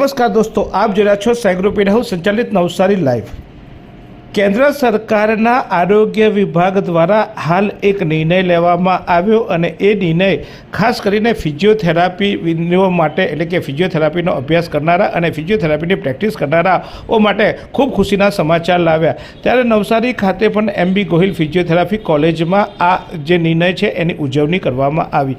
નમસ્કાર દોસ્તો આપ જોયા છો સાયગ્રોપીડ હાઉસ સંચાલિત નવસારી લાઈવ કેન્દ્ર સરકારના આરોગ્ય વિભાગ દ્વારા હાલ એક નિર્ણય લેવામાં આવ્યો અને એ નિર્ણય ખાસ કરીને ફિઝિયોથેરાપીઓ માટે, એટલે કે ફિઝિયોથેરાપીનો અભ્યાસ કરનારા અને ફિઝિયોથેરાપીની પ્રેક્ટિસ કરનારાઓ માટે ખૂબ ખુશીના સમાચાર લાવ્યા. ત્યારે નવસારી ખાતે પણ એમબી ગોહિલ ફિઝિયોથેરાપી કોલેજમાં આ જે નિર્ણય છે એની ઉજવણી કરવામાં આવી.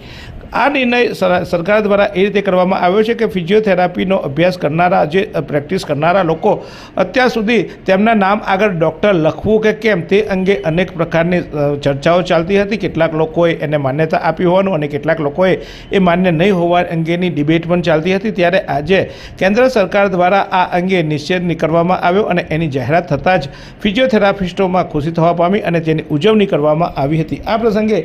આ નિર્ણય સર- સરકાર દ્વારા એ રીતે કરવામાં આવ્યો છે કે ફિઝિયોથેરાપીનો અભ્યાસ કરનારા, જે પ્રેક્ટિસ કરનારા લોકો અત્યાર સુધી તેમના નામ આગળ ડૉક્ટર લખવું કે કેમ તે અંગે અનેક પ્રકારની ચર્ચાઓ ચાલતી હતી. કેટલાક લોકોએ એને માન્યતા આપી હોવાનું અને કેટલાક લોકોએ એ માન્ય નહીં હોવા અંગેની ડિબેટ પણ ચાલતી હતી. ત્યારે આજે કેન્દ્ર સરકાર દ્વારા આ અંગે નિષેધ નીકળવામાં આવ્યો અને એની જાહેરાત થતાં જ ફિઝિયોથેરાપિસ્ટોમાં ખુશી થવા પામી અને તેની ઉજવણી કરવામાં આવી હતી. આ પ્રસંગે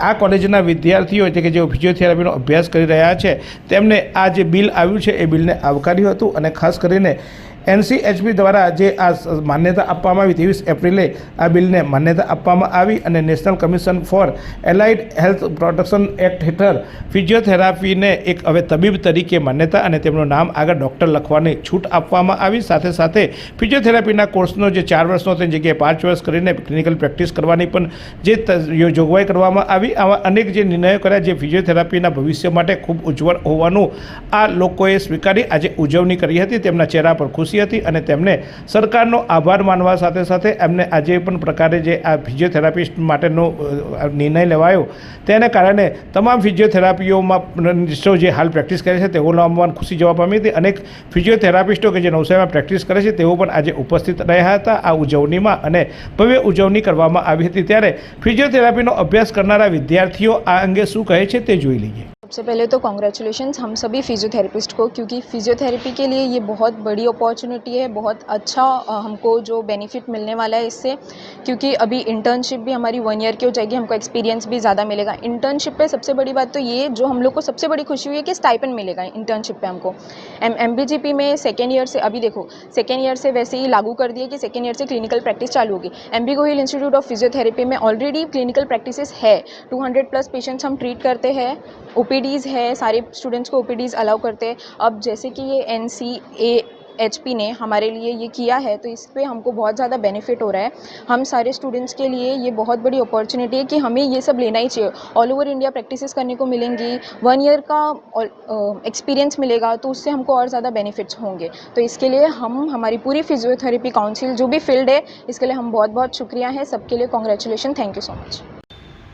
આ કોલેજના વિદ્યાર્થીઓ એટલે કે જેઓ ફિઝિયોથેરાપીનો અભ્યાસ કરી રહ્યા છે, તેમને આ જે બિલ આવ્યું છે એ બિલને આવકાર્યું હતું અને ખાસ કરીને એનસીએચપી દ્વારા જે આ માન્યતા આપવામાં આવી ત્રેવીસ એપ્રિલે આ બિલને માન્યતા આપવામાં આવી અને national commission for allied health protection act હેઠળ ફિઝિયોથેરાપીને એક હવે તબીબ તરીકે માન્યતા અને તેમનું નામ આગળ ડૉક્ટર લખવાની છૂટ આપવામાં આવી. સાથે સાથે ફિઝિયોથેરાપીના કોર્સનો જે ચાર વર્ષનો તેની જગ્યાએ પાંચ વર્ષ કરીને ક્લિનિકલ પ્રેક્ટિસ કરવાની પણ જે જોગવાઈ કરવામાં આવી. આવા અનેક જે નિર્ણયો કર્યા જે ફિઝિયોથેરાપીના ભવિષ્ય માટે ખૂબ ઉજ્જવળ હોવાનું આ લોકોએ સ્વીકારી. આજે ઉજવણી કરી હતી, તેમના ચહેરા પર ખુશી હતી અને તેમને સરકારનો આભાર માનવા સાથે સાથે એમને આજે પણ પ્રકારે જે આ ફિઝિયોથેરાપિસ્ટ માટેનો નિર્ણય લેવાયો, તેને કારણે તમામ ફિઝિયોથેરાપીઓમાં જે હાલ પ્રેક્ટિસ કરે છે તેઓ લાવવામાં ખુશી જોવા પામી હતી. અનેક ફિઝિયોથેરાપિસ્ટો કે જે નવસારીમાં પ્રેક્ટિસ કરે છે તેઓ પણ આજે ઉપસ્થિત રહ્યા હતા આ ઉજવણીમાં અને ભવ્ય ઉજવણી કરવામાં આવી હતી. ત્યારે ફિઝિયોથેરાપીનો અભ્યાસ કરનારા વિદ્યાર્થીઓ આ અંગે શું કહે છે તે જોઈ લઈએ. सबसे पहले तो कॉन्ग्रेचुलेशन हम सभी फिजियोथेरेपिस्ट को, क्योंकि फिजियोथेरेपी के लिए ये बहुत बड़ी अपॉर्चुनिटी है, बहुत अच्छा हमको जो बेनिफिट मिलने वाला है इससे, क्योंकि अभी इंटर्नशिप भी हमारी वन ईयर की हो जाएगी, हमको एक्सपीरियंस भी ज़्यादा मिलेगा। इंटर्नशिप पे सबसे बड़ी बात तो ये जो हम लोग को सबसे बड़ी खुशी हुई है कि स्टाइपन मिलेगा इंटर्नशिप पे हमको। एम एम में सेकेंड ईयर से, अभी देखो सेकेंड ईयर से वैसे ही लागू कर दिया कि सेकेंड ईयर से क्लिनिकल प्रैक्टिस चालू होगी। M B Gohil institute of physiotherapy में ऑलरेडी क्लिनिकल प्रैक्टिसेस है। 200 प्लस पेशेंट्स हम ट्रीट करते हैं ओपीडीज़ है, सारे स्टूडेंट्स को ओपीडीज़ अलाउ करते हैं। अब जैसे कि ये N C A H P ने हमारे लिए ये किया है तो इस पर हमको बहुत ज़्यादा बेनिफिट हो रहा है। हम सारे स्टूडेंट्स के लिए ये बहुत बड़ी अपॉर्चुनिटी है कि हमें ये सब लेना ही चाहिए। ऑल ओवर इंडिया प्रैक्टिसेस करने को मिलेंगी वन ईयर का एक्सपीरियंस मिलेगा तो उससे हमको और ज़्यादा बेनिफिट्स होंगे। तो इसके लिए हम, हमारी पूरी फिजियोथेरेपी काउंसिल जो भी फ़ील्ड है, इसके लिए हम बहुत बहुत शुक्रिया है। सबके लिए congratulation thank you so much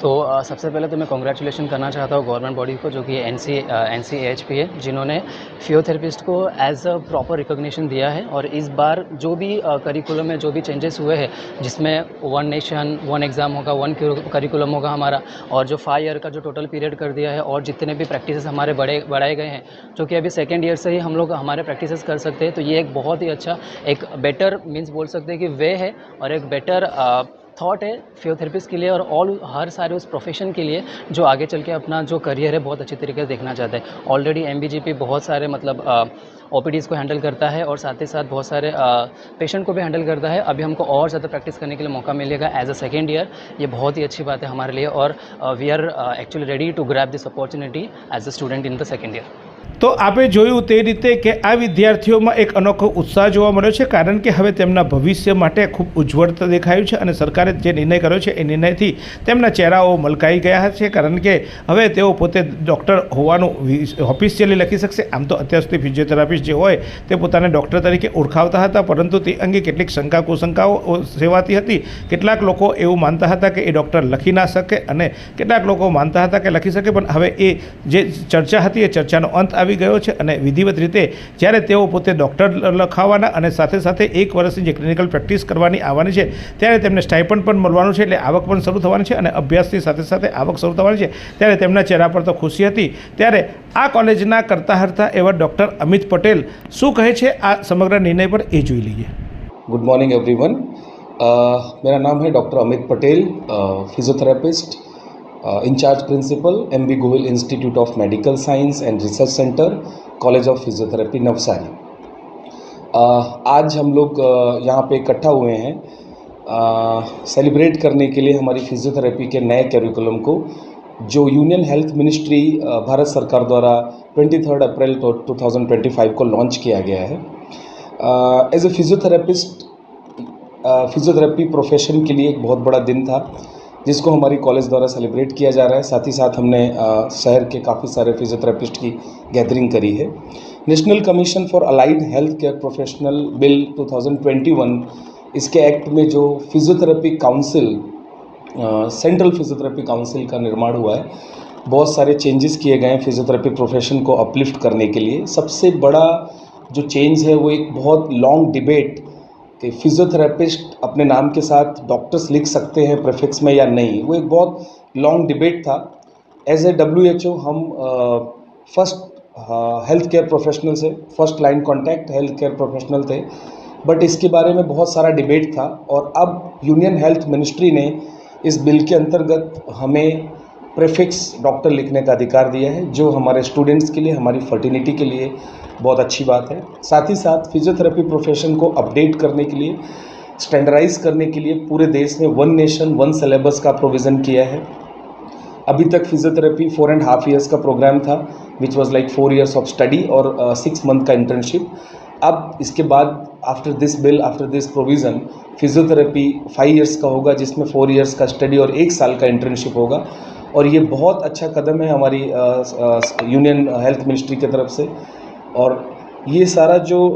तो सबसे पहले तो मैं कॉन्ग्रेचुलेशन करना चाहता हूँ गवर्नमेंट बॉडी को, जो कि N C N C H P है, जिन्होंने फिजियोथेरेपिस्ट को एज अ प्रॉपर रिकॉग्निशन दिया है और इस बार जो भी करिकुलम में जो भी चेंजेस हुए हैं, जिसमें वन नेशन वन एग्ज़ाम होगा वन करिकुलम होगा हमारा और जो फाइव ईयर का जो टोटल पीरियड कर दिया है और जितने भी प्रैक्टिसेस हमारे बड़े, बढ़ाए गए हैं, जो कि अभी सेकेंड ईयर से ही हम लोग हमारे प्रैक्टिसेस कर सकते हैं तो ये एक बहुत ही अच्छा एक बेटर मीन्स बोल सकते हैं कि वे है और एक बेटर थॉट है फिजियोथेरेपिस्ट के लिए और ऑल हर सारे उस प्रोफेशन के लिए जो आगे चल के अपना जो करियर है बहुत अच्छी तरीके से देखना चाहते हैं। ऑलरेडी एम बहुत सारे मतलब ओ को हैंडल करता है और साथ ही साथ बहुत सारे पेशेंट को भी हैंडल करता है। अभी हमको और ज़्यादा प्रैक्टिस करने के लिए मौका मिलेगा एज अ सेकेंड ईयर ये बहुत ही अच्छी बात है हमारे लिए और we are actually ready to grab this opportunity as a student in the second year તો આપણે જોયું તે રીતે કે આ વિદ્યાર્થીઓમાં એક અનોખો ઉત્સાહ જોવા મળ્યો છે, કારણ કે હવે તેમના ભવિષ્ય માટે ખૂબ ઉજ્જવળતા દેખાયું છે અને સરકારે જે નિર્ણય કર્યો છે, એ નિર્ણયથી તેમના ચહેરાઓ મલકાઈ ગયા છે, કારણ કે હવે તેઓ પોતે ડૉક્ટર હોવાનું ઓફિશિયલી લખી શકશે. આમ તો અત્યાર સુધી ફિઝિયોથેરાપિસ્ટ જે હોય, તે પોતાને ડૉક્ટર તરીકે ઓળખાવતા હતા, પરંતુ તે અંગે કેટલીક શંકા કુશંકાઓ સેવાતી હતી. કેટલાક લોકો એવું માનતા હતા કે એ ડૉક્ટર લખી ના શકે અને કેટલાક લોકો માનતા હતા કે લખી શકે, પણ હવે એ જે ચર્ચા હતી, એ ચર્ચાનો અંત આવી ગયો છે અને વિધિવત રીતે જ્યારે તેઓ પોતે ડૉક્ટર લખાવવાના અને સાથે સાથે એક વર્ષની જે ક્લિનિકલ પ્રેક્ટિસ કરવાની આવવાની છે ત્યારે તેમને સ્ટાઇપન્ડ પણ મળવાનું છે એટલે આવક પણ શરૂ થવાની છે અને અભ્યાસની સાથે સાથે આવક શરૂ થવાની છે ત્યારે તેમના ચહેરા પર તો ખુશી હતી ત્યારે આ કોલેજના કરતા હરતા એવા ડૉક્ટર અમિત પટેલ શું કહે છે આ સમગ્ર નિર્ણય પર એ જોઈ લઈએ गुड मॉर्निंग एवरीवन मेरा नाम है doctor Amit Patel physiotherapist in charge principal M B Goyal institute of medical science and research centre college of physiotherapy Navsari uh, आज हम लोग uh, यहाँ पे इकट्ठा हुए हैं सेलिब्रेट करने के लिए हमारी फिजियोथेरेपी के नए कैरिकुलम को जो union health ministry uh, Bharat सरकार द्वारा 23 अप्रैल 2025 को लॉन्च किया गया है। As a physiotherapist physiotherapy profession के लिए एक बहुत बड़ा दिन था। जिसको हमारी कॉलेज द्वारा सेलिब्रेट किया जा रहा है। साथ ही साथ हमने शहर के काफ़ी सारे फिजियोथेरेपिस्ट की गैदरिंग करी है। National commission for allied health care professional bill 2021 इसके एक्ट में जो physiotherapy council central physiotherapy council का निर्माण हुआ है, बहुत सारे चेंजेस किए गए हैं फिजियोथेरेपी प्रोफेशन को अपलिफ्ट करने के लिए। सबसे बड़ा जो चेंज है वो एक बहुत लॉन्ग डिबेट कि फिजियोथेरेपिस्ट अपने नाम के साथ डॉक्टर्स लिख सकते हैं प्रेफिक्स में या नहीं। वो एक बहुत लॉन्ग डिबेट था। As a W H O हम फ़र्स्ट हेल्थ केयर प्रोफेशनल से first line contact health care professional थे। बट इसके बारे में बहुत सारा डिबेट था। और अब यूनियन हेल्थ मिनिस्ट्री ने इस बिल के अंतर्गत हमें प्रेफिक्स डॉक्टर लिखने का अधिकार दिया है, जो हमारे स्टूडेंट्स के लिए, हमारी फर्टिनिटी के लिए बहुत अच्छी बात है। साथ ही साथ फिजियोथेरेपी प्रोफेशन को अपडेट करने के लिए स्टैंडर्डाइज करने के लिए पूरे देश में वन नेशन वन सिलेबस का प्रोविज़न किया है। अभी तक physiotherapy four and half years का प्रोग्राम था which was like four years of study और सिक्स मंथ का इंटर्नशिप अब इसके बाद after this bill after this provision physiotherapy five years का होगा, जिसमें फोर ईयर्स का स्टडी और एक साल का इंटर्नशिप होगा। और ये बहुत अच्छा कदम है हमारी यूनियन हेल्थ मिनिस्ट्री की तरफ़ से। और ये सारा जो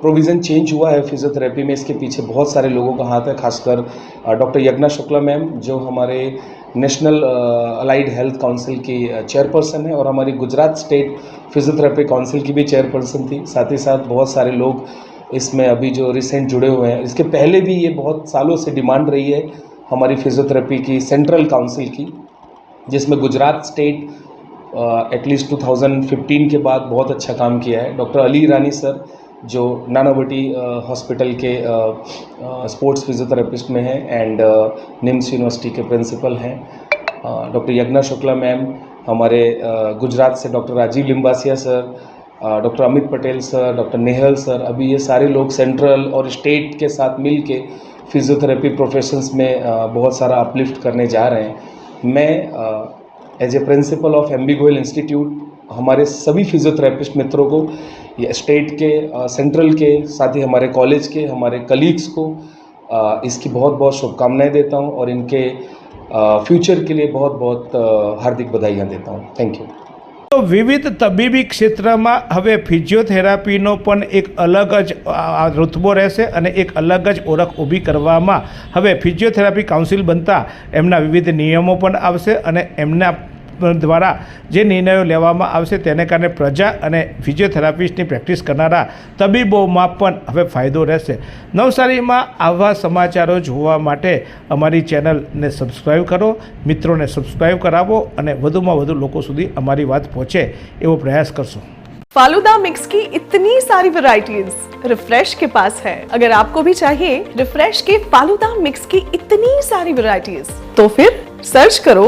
प्रोविज़न चेंज हुआ है फिजियोथेरेपी में, इसके पीछे बहुत सारे लोगों का हाथ है, खासकर डॉक्टर यज्ञा शुक्ला मैम, जो हमारे नेशनल अलाइड हेल्थ काउंसिल की चेयरपर्सन है और हमारी गुजरात स्टेट फिजियोथेरेपी काउंसिल की भी चेयरपर्सन थी। साथ ही साथ बहुत सारे लोग इसमें अभी जो रिसेंट जुड़े हुए हैं। इसके पहले भी ये बहुत सालों से डिमांड रही है। हमारी फिजियोथेरेपी की सेंट्रल काउंसिल की, जिसमें गुजरात स्टेट एटलीस्ट 2015 के बाद बहुत अच्छा काम किया है। डॉक्टर अली ईरानी सर जो नानावटी हॉस्पिटल के स्पोर्ट्स फिजियोथेरेपिस्ट में हैं एंड निम्स यूनिवर्सिटी के प्रिंसिपल हैं। डॉक्टर यज्ञा शुक्ला मैम हमारे गुजरात से doctor Rajiv Limbasia sir doctor Amit Patel sir, doctor Nehal sir, अभी ये सारे लोग सेंट्रल और स्टेट के साथ मिल के फिजियोथेरेपी प्रोफेशंस में बहुत सारा अपलिफ्ट करने जा रहे हैं। मैं as a principal of M B Goyal institute हमारे सभी फिजियोथेरेपिस्ट मित्रों को स्टेट के सेंट्रल के, साथ ही हमारे कॉलेज के, हमारे कलीग्स को इसकी बहुत बहुत शुभकामनाएँ देता हूँ और इनके फ्यूचर के लिए बहुत बहुत हार्दिक बधाइयाँ देता हूँ। थैंक यू તો વિવિધ તબીબી ક્ષેત્રમાં હવે ફિઝિયોથેરાપીનો પણ એક અલગ જ રુતબો રહેશે અને એક અલગ જ ઓળખ ઊભી કરવામાં હવે ફિઝિયોથેરાપી કાઉન્સિલ બનતા એમના વિવિધ નિયમો પણ આવશે અને એમના દ્વારા જે નિર્ણયો લેવામાં આવશે તેને કારણે પ્રજા અને ફિઝિયોથેરાપિસ્ટની પ્રેક્ટિસ કરનારા તબીબોમાં પણ હવે ફાયદો રહેશે નવસારીમાં આવા સમાચારો જોવા માટે અમારી ચેનલને સબસ્ક્રાઈબ કરો મિત્રોને સબસ્ક્રાઈબ કરાવો અને વધુમાં વધુ લોકો સુધી અમારી વાત પહોંચે એવો પ્રયાસ કરશો फालूदा मिक्स की इतनी सारी वैरायटीज रिफ्रेश के पास है अगर आपको भी चाहिए रिफ्रेश के फालूदा मिक्स की इतनी सारी वैरायटीज तो फिर सर्च करो